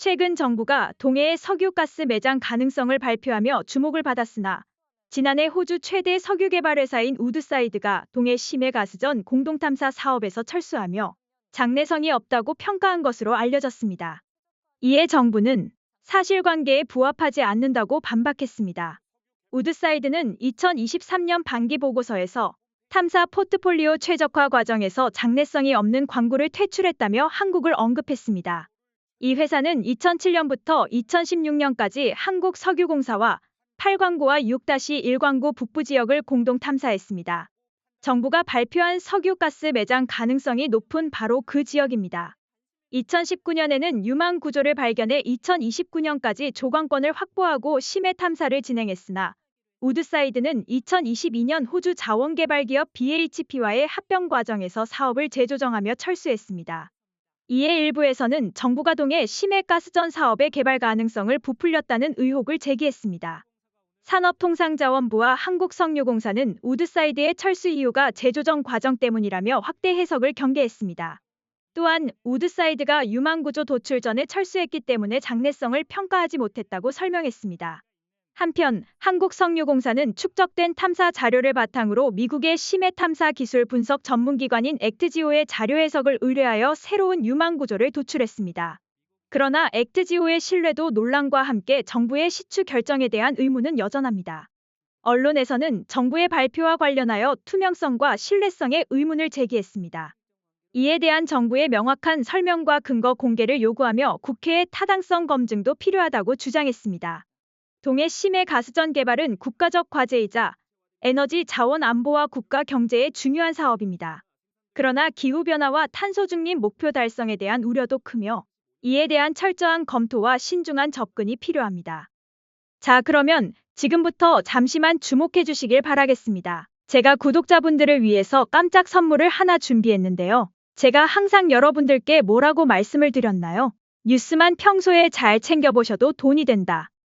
최근 정부가 동해의 석유가스 매장 가능성을 발표하며 주목을 받았으나 지난해 호주 최대 석유 개발 회사인 우드사이드가 동해 심해 가스전 공동 탐사 사업에서 철수하며 장래성이 없다고 평가한 것으로 알려졌습니다. 이에 정부는 사실관계에 부합하지 않는다고 반박했습니다. 우드사이드는 2023년 반기 보고서에서 탐사 포트폴리오 최적화 과정에서 장래성이 없는 광고를 퇴출했다며 한국을 언급했습니다. 이 회사는 2007년부터 2016년까지 한국석유공사와 8광고와 6-1광고 북부 지역을 공동 탐사했습니다. 정부가 발표한 석유가스 매장 가능성이 높은 바로 그 지역입니다. 2019년에는 유망 구조를 발견해 2029년까지 조광권을 확보하고 심해 탐사를 진행했으나 우드사이드는 2022년 호주 자원개발기업 BHP와의 합병 과정에서 사업을 재조정하며 철수했습니다. 이에 일부에서는 정부가 동해 심해 가스전 사업의 개발 가능성을 부풀렸다는 의혹을 제기했습니다. 산업통상자원부와 한국석유공사는 우드사이드의 철수 이유가 재조정 과정 때문이라며 확대 해석을 경계했습니다. 또한 우드사이드가 유망구조 도출 전에 철수했기 때문에 장래성을 평가하지 못했다고 설명했습니다. 한편 한국석유공사는 축적된 탐사 자료를 바탕으로 미국의 심해 탐사 기술 분석 전문기관인 액트지오의 자료 해석을 의뢰하여 새로운 유망 구조를 도출했습니다. 그러나 액트지오의 신뢰도 논란과 함께 정부의 시추 결정에 대한 의문은 여전합니다. 언론에서는 정부의 발표와 관련하여 투명성과 신뢰성에 의문을 제기했습니다. 이에 대한 정부의 명확한 설명과 근거 공개를 요구하며 국회의 타당성 검증도 필요하다고 주장했습니다. 동해 심해 가스전 개발은 국가적 과제이자 에너지 자원 안보와 국가 경제에 중요한 사업입니다. 그러나 기후변화와 탄소 중립 목표 달성에 대한 우려도 크며 이에 대한 철저한 검토와 신중한 접근이 필요합니다. 자, 그러면 지금부터 잠시만 주목해 주시길 바라겠습니다. 제가 구독자분들을 위해서 깜짝 선물을 하나 준비했는데요. 제가 항상 여러분들께 뭐라고 말씀을 드렸나요? 뉴스만 평소에 잘 챙겨보셔도 돈이 된다.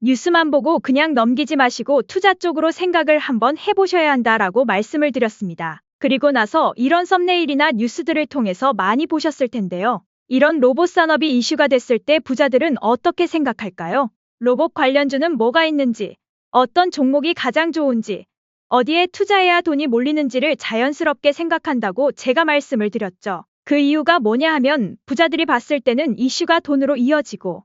뉴스만 보고 그냥 넘기지 마시고 투자 쪽으로 생각을 한번 해보셔야 한다라고 말씀을 드렸습니다. 그리고 나서 이런 썸네일이나 뉴스들을 통해서 많이 보셨을 텐데요. 이런 로봇 산업이 이슈가 됐을 때 부자들은 어떻게 생각할까요? 로봇 관련주는 뭐가 있는지, 어떤 종목이 가장 좋은지, 어디에 투자해야 돈이 몰리는지를 자연스럽게 생각한다고 제가 말씀을 드렸죠. 그 이유가 뭐냐 하면 부자들이 봤을 때는 이슈가 돈으로 이어지고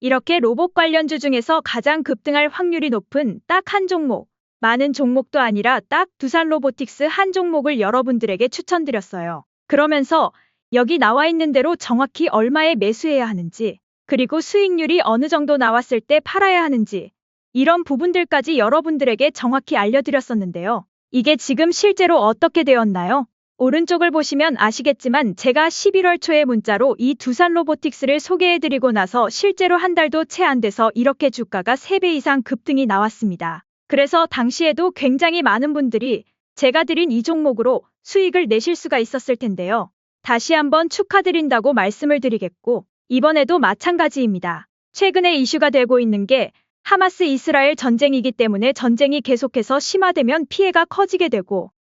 이렇게 로봇 관련주 중에서 가장 급등할 확률이 높은 딱 한 종목, 많은 종목도 아니라 딱 두산 로보틱스 한 종목을 여러분들에게 추천드렸어요. 그러면서 여기 나와 있는 대로 정확히 얼마에 매수해야 하는지, 그리고 수익률이 어느 정도 나왔을 때 팔아야 하는지, 이런 부분들까지 여러분들에게 정확히 알려드렸었는데요. 이게 지금 실제로 어떻게 되었나요? 오른쪽을 보시면 아시겠지만 제가 11월 초에 문자로 이 두산 로보틱스를 소개해드리고 나서 실제로 한 달도 채 안 돼서 이렇게 주가가 3배 이상 급등이 나왔습니다. 그래서 당시에도 굉장히 많은 분들이 제가 드린 이 종목으로 수익을 내실 수가 있었을 텐데요. 다시 한번 축하드린다고 말씀을 드리겠고 이번에도 마찬가지입니다. 최근에 이슈가 되고 있는 게 하마스 이스라엘 전쟁이기 때문에 전쟁이 계속해서 심화되면 피해가 커지게 되고